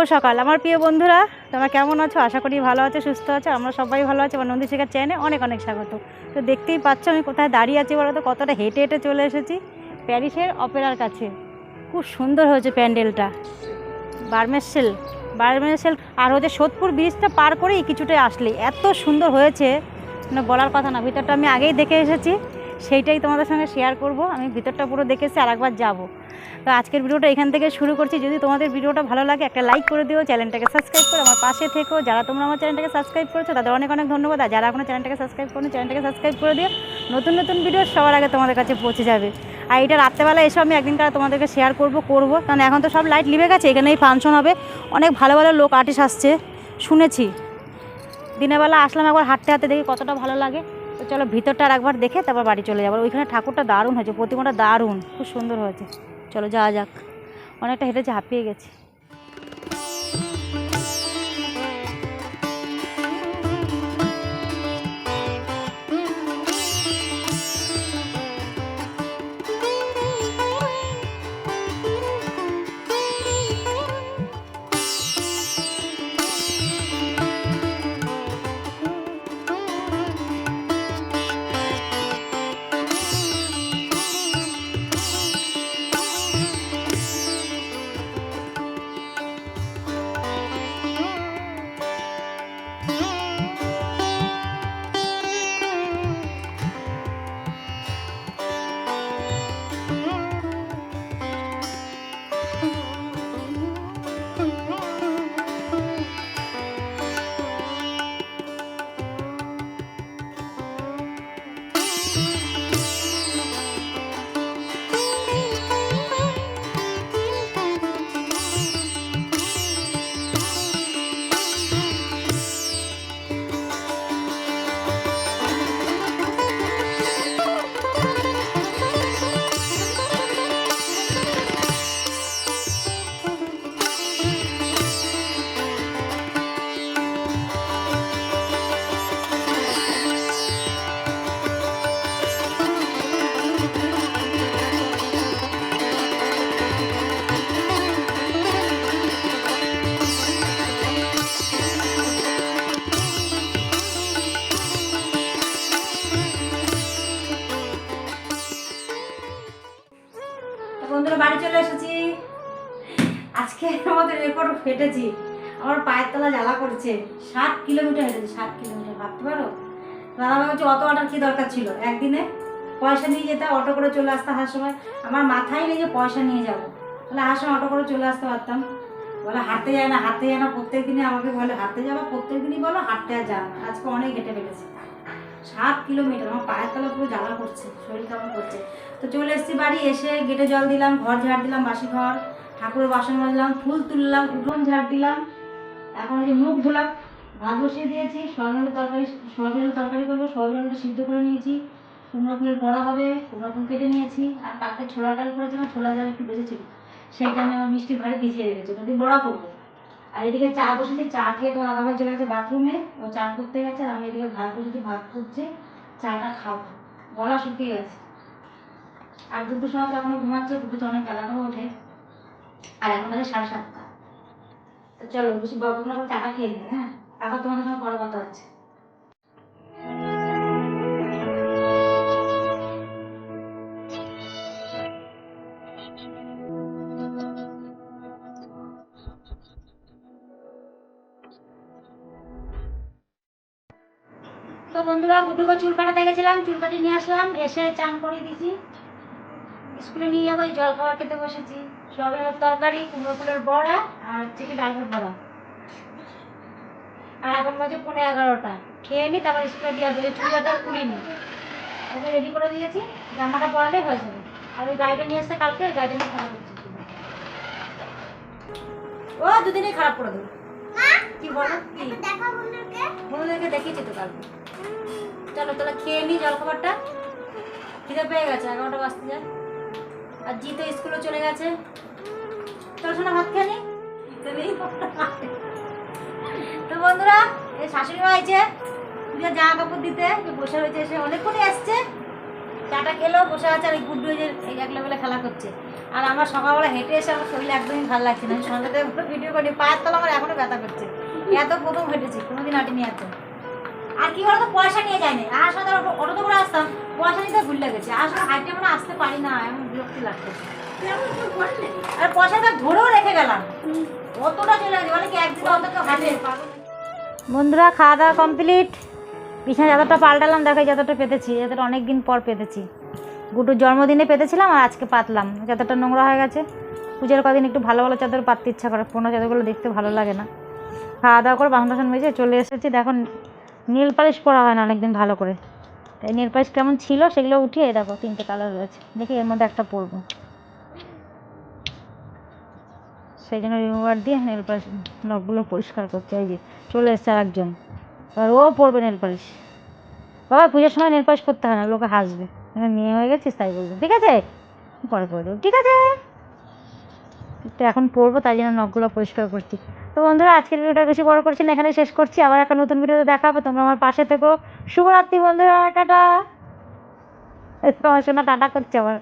শুভ সকাল। আমার প্রিয় বন্ধুরা, তোমরা কেমন আছো? আশা করি ভালো আছো, সুস্থ আছো, আমরা সবাই ভালো আছি। আমার নন্দী শেখার চ্যানেলে অনেক অনেক স্বাগত। তো দেখতেই পাচ্ছ আমি কোথায় দাঁড়িয়ে আছি বলো তো? কতটা হেঁটে হেঁটে চলে এসেছি প্যারিসের অপেরার কাছে। খুব সুন্দর হয়েছে প্যান্ডেলটা। বার্মেসেল বার্মেসেল। আর হচ্ছে সোদপুর ব্রিজটা পার করেই কিছুটাই আসলে। এত সুন্দর হয়েছে। মানে বলার কথা না, ভিতরটা আমি আগেই দেখে এসেছি। সেইটাই তোমাদের সঙ্গে শেয়ার করব। আমি ভিতরটা পুরো দেখেছি, আর একবার যাব। তো আজকের ভিডিওটা এখান থেকে শুরু করছি। যদি তোমাদের ভিডিওটা ভালো লাগে, একটা লাইক করে দিও, চ্যানেলটাকে সাবস্ক্রাইব করে আমার পাশে থেকো। যারা তোমরা আমার চ্যানেলটাকে সাবস্ক্রাইব করেছ, তাদের অনেক অনেক ধন্যবাদ। আর যারা এখনও চ্যানেলটাকে সাবস্ক্রাইব করো চ্যানেলটাকে সাবস্ক্রাইব করে দিও। নতুন নতুন ভিডিও সবার আগে তোমাদের কাছে পৌঁছে যাবে। আর এটা রাত্রেবেলা এসে, আমি একদিন কারা তোমাদেরকে শেয়ার করব করব। কারণ এখন তো সব লাইট লিভে গেছে, এখানেই ফাংশন হবে। অনেক ভালো ভালো লোক আর্টিস্ট আসছে। শুনেছি। দিনের বেলা আসলাম একবার হাঁটতে হাঁটতে, দেখি কতটা ভালো লাগে। তো চলো ভিতরটা আর একবার দেখে তারপর বাড়ি চলে যাব। ওইখানে ঠাকুরটা দারুণ হয়েছে, প্রতিমাটা দারুণ, খুব সুন্দর হয়েছে। চলো যাওয়া যাক। অনেকটা হেঁটে ঝাঁপিয়ে গেছি। রেকর্ড ফেটেছি আমার পায়ের তলা জ্বালা করছে। ষাট কিলোমিটার হেঁটেছি ষাট কিলোমিটার, ভাবতে পারো? দাদা ভাবছি অত অর্ডার কি দরকার ছিল? একদিনে পয়সা নিয়ে যেতে অটো করে চলে আসতে হার সময়। আমার মাথায় নেই যে পয়সা নিয়ে যাব। তাহলে হার সময় অটো করে চলে আসতে পারতাম। বলে, হাঁটতে যায় না, হাঁটতে যায় না, প্রত্যেক দিনই আমাকে বলে, হাঁটতে যাব, প্রত্যেক দিনই বলো, হাঁটতে আর যাও আজকে অনেক হেঁটে ফেলেছি। সাত কিলোমিটার, আমার পায়ের তলা পুরো জ্বালা করছে, শরীর কেমন করছে। তো চলে এসেছি বাড়ি, এসে গেটে জল দিলাম, ঘর ঝাড় দিলাম বাসি ঘর ঠাকুরের বাসন মাজলাম, ফুল তুললাম, উঠোন ঝাড় দিলাম, এখন এই মুখ ধুলাম, ভাত বসিয়ে দিয়েছি সয়াবিনের তরকারি সয়াবিনের তরকারি করব সয়াবিনটা সিদ্ধ করে নিয়েছি, কুমড়ো ফুলের বড়া হবে, কুমড়ো ফুল কেটে নিয়েছি, আর কালকে ছোলা ডাল করেছিলাম ছোলা ডাল একটু বেঁচেছিল, সেইটা আমি আমার মিষ্টি ঘরে ভিজিয়ে রেখেছি, ওটা বড়া করব। আর এদিকে চা বসেছি, চা খেয়ে তোমার আবার চলে গেছে বাথরুমে, ও চা করতে গেছে, আর আমি এদিকে ভাত বসেছি, ভাত করছি, চাটা খাব, গলা শুকিয়ে গেছে। আর দুটোর সময় যখন ঘুমাচ্ছে, দুটো তো অনেক বেলা ওঠে। আর এখন বাজে সাড়ে সাতটা। তো চলো বেশি গল্প না করে চাটা খেয়ে দিই হ্যাঁ? এখন তোমাদের সঙ্গে পরে কথা হচ্ছে। তো বন্ধুরা গুটুকে চুল কাটাতে গেছিলাম, চুল নিয়ে আসলাম, এসে চান করে দিয়েছি। স্কুলে নিয়ে যাব জল খাবার খেতে বসেছি। সয়াবিনের তরকারি কুমড়ো ফুলের বড়া আর চিকেন ডালমের বড়া। আর এখন বাজে পনেরো এগারোটা। খেয়ে নি তারপর স্কুলে দিয়ে আসবে। চুড়িদারটা খুলিনি ওকে রেডি করে দিয়েছি। জামাটা পরালেই হয়ে যাবে। আর ওই গাড়িটা নিয়ে এসছে কালকে ওই গাড়িটা নিয়ে খারাপ হচ্ছে। ও দুদিনই খারাপ করে দেবো। কি বলো? কি? বন্ধুদেরকে দেখিয়েছি তো কালকে। চলো তাহলে খেয়ে নি জল খাবারটা খিদে পেয়ে গেছে এগারোটা বাজতে যায়। আর জি তো স্কুলে চলে গেছে। চলো তো বন্ধুরা এই শাশুড়ি মা পুজোর জামা কাপড় দিতে বসে রয়েছে, এসে অনেকক্ষণই আসছে। চাটা খেলেও বসে আছে, আর এই গুড্ডু যে, এই এক খেলা করছে। আর আমার সকালবেলা হেঁটে এসে আমার শরীর একদমই ভালো লাগছে না। আমি সন্ধ্যাতে ভিডিও করি পায়ের তলা আমার এখনও ব্যথা করছে। এত প্রথম হেঁটেছি, কোনোদিন হাঁটিনি এত। আর কি বলতো, পয়সা নিয়ে যায়নি। আর সাথে অটোতে করে আসতাম, পয়সা নিতে ভুল লেগেছে। আর সাথে হাইটে মানে আসতে পারি না, এমন বিরক্তি লাগতেছে মানে বন্ধুরা, খাওয়া দাওয়া কমপ্লিট বিছানা যতটা পাল্টালাম, দেখো যতটা পেতেছি যতটা অনেক দিন পর পেতেছি। গুটুর জন্মদিনে পেতেছিলাম আর আজকে পাতলাম। যতটা নোংরা হয়ে গেছে, পুজোর কদিন একটু ভালো ভালো চাদর পাততে ইচ্ছা করে, পুরোনো চাদরগুলো দেখতে ভালো লাগে না। খাওয়া দাওয়া করে বাসন টাসন মেজে চলে এসেছি। দেখো, নীল পালিশ পরা হয় না অনেকদিন ভালো করে। তাই নীল পালিশ কেমন ছিল সেগুলো উঠিয়ে দেখো, তিনটে কালার রয়েছে। দেখি এর মধ্যে একটা পরবো। সেই জন্য রিমুভার দিয়ে নেল পালিশ নখগুলো পরিষ্কার করছে এই যে, চলে এসছে আর একজন এবার ও পরবে নেল পালিশ বাবা, পুজোর সময় নেল পালিশ করতে হয় না, লোকে হাসবে। মেয়ে হয়ে গেছিস, তাই বলবে। ঠিক আছে? পরে করে দেবো। ঠিক আছে? তো এখন পরবো, তাই জন্য নখগুলো পরিষ্কার করছি। তো বন্ধুরা, আজকের ভিডিওটা বেশি বড় করছি না এখানে শেষ করছি। আবার একটা নতুন ভিডিওতে দেখা হবে। তোমরা আমার পাশে থেকো। শুভরাত্রি বন্ধুরা, টাটা। তোমার শোনা টাটা করছে আবার।